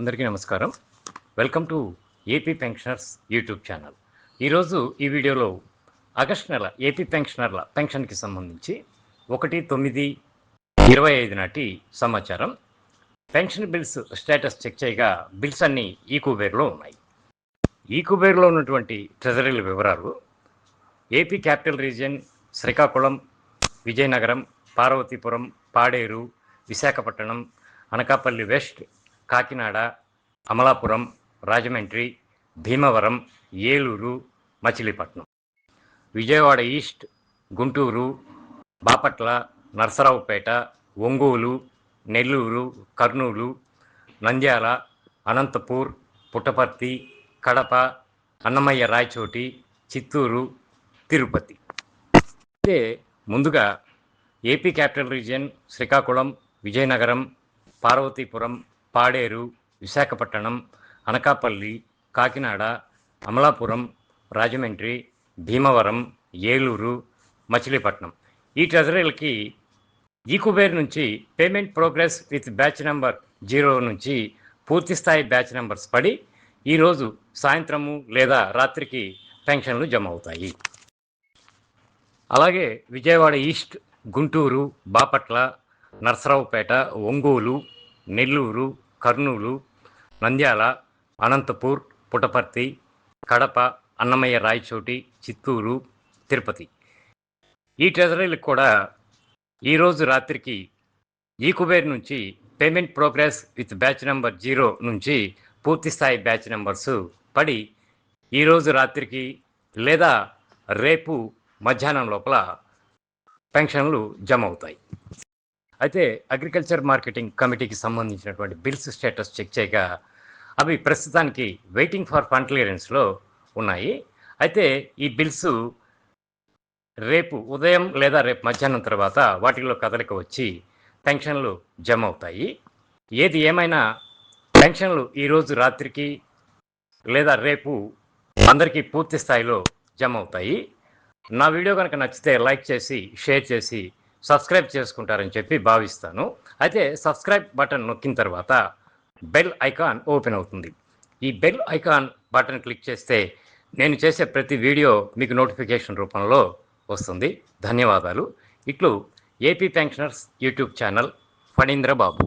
అందరికీ నమస్కారం. Welcome to AP pensioners YouTube channel. ఈరోజు ఈ వీడియోలో ఆగస్ట్ నెల ఏపీ పెన్షనర్ల పెన్షన్కి సంబంధించి ఒకటి తొమ్మిది ఇరవై ఐదు నాటి సమాచారం. పెన్షన్ బిల్స్ స్టేటస్ చెక్ చేయగా బిల్స్ అన్నీ ఈ కుబేర్లో ఉన్నాయి. ఈ కుబేర్లో ఉన్నటువంటి ట్రెజరీల వివరాలు AP capital region Srikakulam Vizianagaram Parvathipuram Paderu Visakhapatnam Anakapalli west Kakinada Amalapuram Rajahmundry Bhimavaram Eluru Machilipatnam. Vijayawada east Guntur Bapatla Narasaraopet Ongole Nellore Kurnool Nandyal Anantapur Puttaparthi Kadapa Annamayya Rayachoti Chittoor Tirupati. అయితే ముందుగా AP capital region Srikakulam Vizianagaram Parvathipuram Paderu Visakhapatnam Anakapalli Kakinada Amalapuram Rajahmundry Bhimavaram Eluru Machilipatnam. ఈ ట్రెజరీలకి ఈ కుబేర్ నుంచి payment progress with batch number zero నుంచి పూర్తి స్థాయి batch numbers పడి ఈరోజు సాయంత్రము లేదా రాత్రికి పెన్షన్లు జమ అవుతాయి అలాగే విజయవాడ ఈస్ట్ గుంటూరు బాపట్ల నర్సరావుపేట ఒంగోలు నెల్లూరు కర్నూలు నంద్యాల అనంతపూర్ పుటపర్తి కడప అన్నమయ్య రాయచోటి చిత్తూరు తిరుపతి. ఈ ట్రెజరీలకు కూడా ఈరోజు రాత్రికి ఈ కుబేర్ నుంచి payment progress with batch number zero నుంచి పూర్తి స్థాయి బ్యాచ్ నెంబర్స్ పడి ఈరోజు రాత్రికి లేదా రేపు మధ్యాహ్నం లోపల పెన్షన్లు జమ అవుతాయి. అయితే అగ్రికల్చర్ మార్కెటింగ్ కమిటీకి సంబంధించినటువంటి బిల్స్ స్టేటస్ చెక్ చేయగా అవి ప్రస్తుతానికి వెయిటింగ్ ఫర్ ఫండ్ క్లియరెన్స్లో ఉన్నాయి. అయితే ఈ బిల్స్ రేపు ఉదయం లేదా రేపు మధ్యాహ్నం తర్వాత వాటిలో కదలిక వచ్చి పెన్షన్లు జమ అవుతాయి ఏది ఏమైనా పెన్షన్లు ఈరోజు రాత్రికి లేదా రేపు అందరికీ పూర్తి స్థాయిలో జమ అవుతాయి నా వీడియో కనుక నచ్చితే లైక్ చేసి షేర్ చేసి సబ్స్క్రైబ్ చేసుకుంటారని చెప్పి భావిస్తాను. అయితే సబ్స్క్రైబ్ బటన్ నొక్కిన తర్వాత బెల్ ఐకాన్ ఓపెన్ అవుతుంది. ఈ బెల్ ఐకాన్ బటన్ క్లిక్ చేస్తే నేను చేసే ప్రతి వీడియో మీకు నోటిఫికేషన్ రూపంలో వస్తుంది. ధన్యవాదాలు. ఇట్లు AP pensioners YouTube channel Phanindra Babu